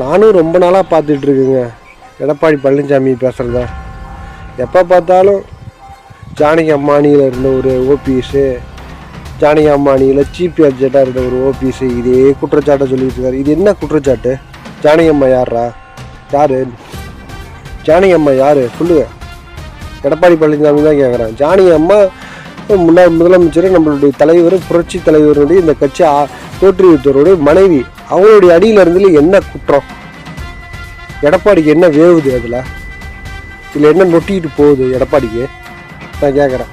நானும் ரொம்ப நாளாக பார்த்துட்ருக்கேங்க. எடப்பாடி பழனிசாமி பேசுகிறத எப்போ பார்த்தாலும் ஜானகி அம்மானியில் இருந்த ஒரு ஓபிஎஸ்ஸு ஜானகி அம்மானியில் சீஃப் அட்ஜெட்டாக இருந்த ஒரு ஓபிஎஸ்ஸு இதே குற்றச்சாட்டை சொல்லிட்டு இருக்காரு. இது என்ன குற்றச்சாட்டு? ஜானகி அம்மா யாரா யாரு? ஜானகி அம்மா யாரு? சொல்லுங்க. எடப்பாடி பழனிசாமி தான் கேட்குறேன் ஜானகி அம்மா முன்னாள் முதலமைச்சர் நம்மளுடைய தலைவர் புரட்சி தலைவருடைய இந்த கட்சி தோற்றுவித்தவருடைய மனைவி. அவங்களுடைய அடியில் இருந்துல என்ன குற்றம்? எடப்பாடிக்கு என்ன வேவுது அதில்? இதில் என்ன நொட்டிக்கிட்டு போகுது எடப்பாடிக்கு? நான் கேட்குறேன்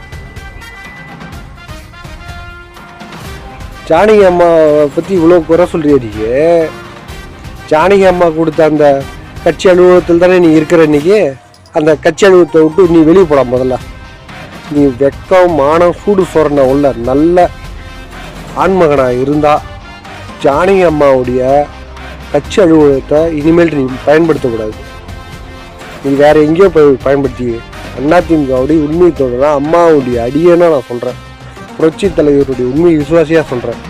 ஜானகி அம்மாவை பற்றி இவ்வளோ குறை சொல்றியே ஜானகி அம்மா கொடுத்த அந்த கட்சி அலுவலகத்தில் தானே நீ இருக்கிற இன்னைக்கு? அந்த கட்சி அலுவலகத்தை விட்டு நீ வெளியே போட முதல்ல. நீ வெக்கம் மானம் சூடு சொரண உள்ள நல்ல ஆண்மகனாக இருந்தால் ஜானகி அம்மாவுடைய கட்சி அலுவலகத்தை இனிமேல் நீ பயன்படுத்தக்கூடாது. நீ வேறு எங்கேயோ போய் பயன்படுத்தி அதிமுகவுடைய உண்மையை தோழனா அம்மாவுடைய அடியேன்னா நான் சொல்கிறேன் புரட்சி தலைவருடைய உண்மை விசுவாசியாக சொல்கிறேன்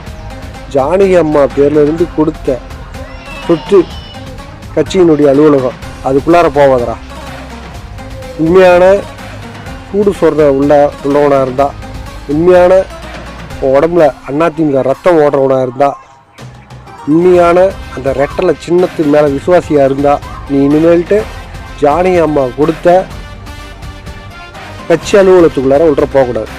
ஜானகி அம்மா பேர்ல இருந்து கொடுத்த சொத்து கட்சியினுடைய அலுவலகம் அதுக்குள்ளார போவாதரா உண்மையான கூடு சொல்கிற உள்ள உள்ளவனாக இருந்தால் உண்மையான உடம்புல அதிமுக ரத்தம் ஓடுறவனாக இருந்தால் உண்மையான அந்த ரெட்டலை சின்னத்து மேலே விசுவாசியாக இருந்தா நீ இனிமேல்ட்டு ஜானகி அம்மா கொடுத்த கட்சி அலுவலகத்துக்குள்ளார உள்ள போகக்கூடாது.